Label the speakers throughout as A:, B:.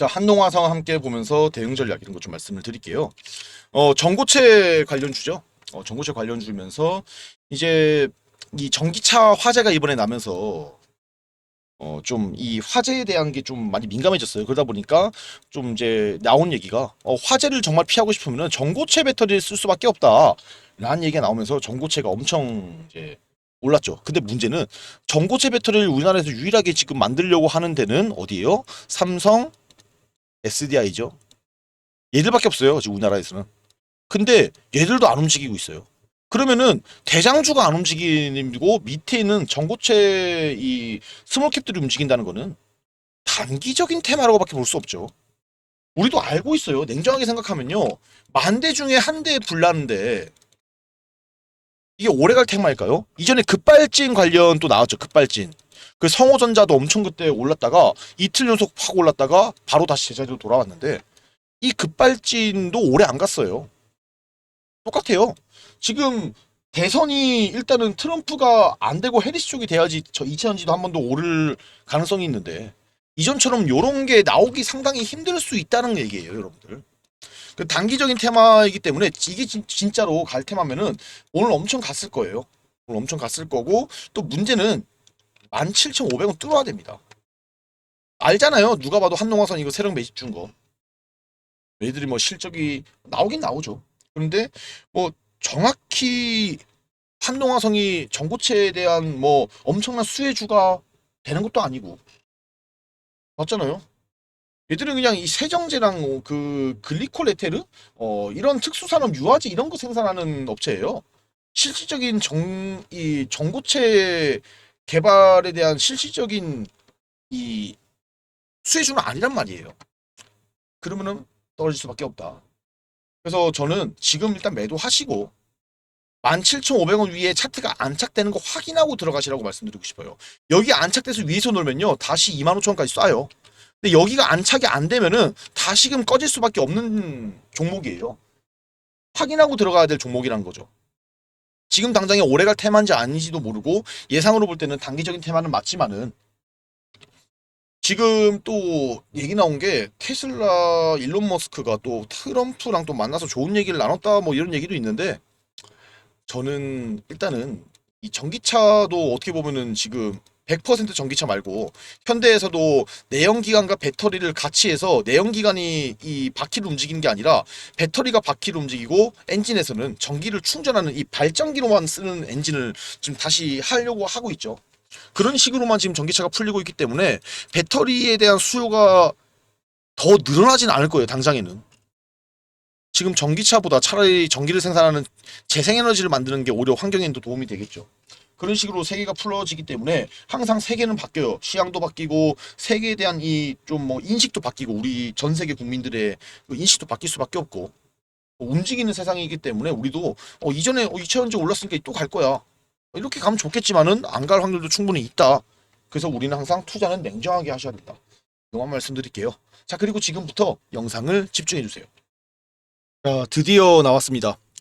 A: 자, 한동화상 함께 보면서 대응 전략 이런 것 좀 말씀을 드릴게요. 어, 전고체 관련주죠. 어, 전고체 관련주면서 이제 이 전기차 화재가 이번에 나면서 어, 좀 이 화재에 대한 게 좀 많이 민감해졌어요. 그러다 보니까 좀 이제 나온 얘기가 어, 화재를 정말 피하고 싶으면 전고체 배터리를 쓸 수밖에 없다. 라는 얘기가 나오면서 전고체가 엄청 이제 올랐죠. 근데 문제는 전고체 배터리를 우리나라에서 유일하게 지금 만들려고 하는 데는 어디예요? 삼성, SDI죠. 얘들밖에 없어요. 지금 우리나라에서는. 근데 얘들도 안 움직이고 있어요. 그러면은 대장주가 안 움직이고 밑에 있는 전고체 이 스몰캡들이 움직인다는 거는 단기적인 테마라고밖에 볼 수 없죠. 우리도 알고 있어요. 냉정하게 생각하면요. 만 대 중에 한 대 불나는데 이게 오래갈 테마일까요? 이전에 급발진 관련 또 나왔죠. 급발진. 그 성호전자도 엄청 그때 올랐다가 이틀 연속 확 올랐다가 바로 다시 제자리로 돌아왔는데 이 급발진도 오래 안 갔어요. 똑같아요. 지금 대선이 일단은 트럼프가 안 되고 해리스 쪽이 돼야지 저 2차전지도 한 번 더 오를 가능성이 있는데 이전처럼 요런 게 나오기 상당히 힘들 수 있다는 얘기예요, 여러분들. 그 단기적인 테마이기 때문에 이게 진, 진짜로 갈 테마면은 오늘 엄청 갔을 거예요. 오늘 엄청 갔을 거고 또 문제는 17,500원 뚫어야 됩니다. 알잖아요. 누가 봐도 한농화선 이거 세력 매집 준 거. 얘들이 뭐 실적이 나오긴 나오죠. 그런데 뭐 정확히 한동화성이 전고체에 대한 뭐 엄청난 수혜주가 되는 것도 아니고 맞잖아요. 얘들은 그냥 이 세정제랑 그 글리콜 에테르 어 이런 특수산업 유화제 이런 거 생산하는 업체예요. 실질적인 정 이 전고체 개발에 대한 실질적인 이 수혜주는 아니란 말이에요. 그러면은 떨어질 수밖에 없다. 그래서 저는 지금 일단 매도하시고 17,500원 위에 차트가 안착되는 거 확인하고 들어가시라고 말씀드리고 싶어요. 여기 안착돼서 위에서 놀면요. 다시 25,000원까지 쏴요. 근데 여기가 안착이 안 되면은 다시금 꺼질 수밖에 없는 종목이에요. 확인하고 들어가야 될 종목이라는 거죠. 지금 당장에 오래갈 테마인지 아닌지도 모르고 예상으로 볼 때는 단기적인 테마는 맞지만은 지금 또 얘기 나온 게 테슬라 일론 머스크가 또 트럼프랑 또 만나서 좋은 얘기를 나눴다 뭐 이런 얘기도 있는데 저는 일단은 이 전기차도 어떻게 보면은 지금 100% 전기차 말고 현대에서도 내연기관과 배터리를 같이 해서 내연기관이 이 바퀴를 움직이는 게 아니라 배터리가 바퀴를 움직이고 엔진에서는 전기를 충전하는 이 발전기로만 쓰는 엔진을 지금 다시 하려고 하고 있죠. 그런 식으로만 지금 전기차가 풀리고 있기 때문에 배터리에 대한 수요가 더 늘어나진 않을 거예요, 당장에는. 지금 전기차보다 차라리 전기를 생산하는 재생에너지를 만드는 게 오히려 환경에도 도움이 되겠죠. 그런 식으로 세계가 풀어지기 때문에 항상 세계는 바뀌어요. 시향도 바뀌고 세계에 대한 이 좀 뭐 인식도 바뀌고 우리 전 세계 국민들의 그 인식도 바뀔 수밖에 없고 뭐 움직이는 세상이기 때문에 우리도 어, 이전에 어, 2차전지 올랐으니까 또 갈 거야. 이렇게 가면 좋겠지만은 안 갈 확률도 충분히 있다. 그래서 우리는 항상 투자는 냉정하게 하셔야 된다. 이만 말씀드릴게요. 자 그리고 지금부터 영상을 집중해 주세요. 자 드디어 나왔습니다.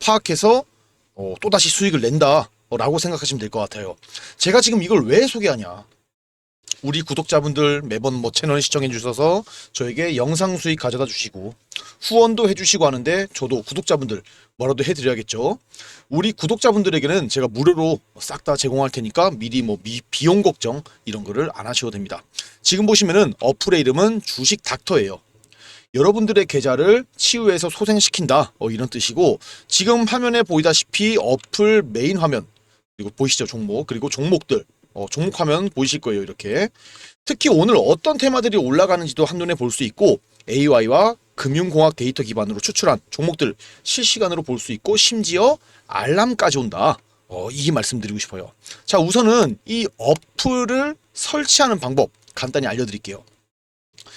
A: 파악해서 어, 또 다시 수익을 낸다. 라고 생각하시면 될 것 같아요. 제가 지금 이걸 왜 소개하냐? 우리 구독자분들 매번 뭐 채널 시청해 주셔서 저에게 영상 수익 가져다 주시고 후원도 해주시고 하는데 저도 구독자분들 뭐라도 해드려야겠죠. 우리 구독자분들에게는 제가 무료로 싹 다 제공할 테니까 미리 뭐 미, 비용 걱정 이런 거를 안 하셔도 됩니다. 지금 보시면은 어플의 이름은 주식 닥터예요. 여러분들의 계좌를 치유해서 소생시킨다. 어, 이런 뜻이고 지금 화면에 보이다시피 어플 메인 화면 그리고 보이시죠? 종목 그리고 종목들. 어, 종목 화면 보이실 거예요 이렇게. 특히 오늘 어떤 테마들이 올라가는지도 한눈에 볼 수 있고 AI와 금융공학 데이터 기반으로 추출한 종목들 실시간으로 볼 수 있고 심지어 알람까지 온다. 어, 이 말씀드리고 싶어요. 자 우선은 이 어플을 설치하는 방법 간단히 알려드릴게요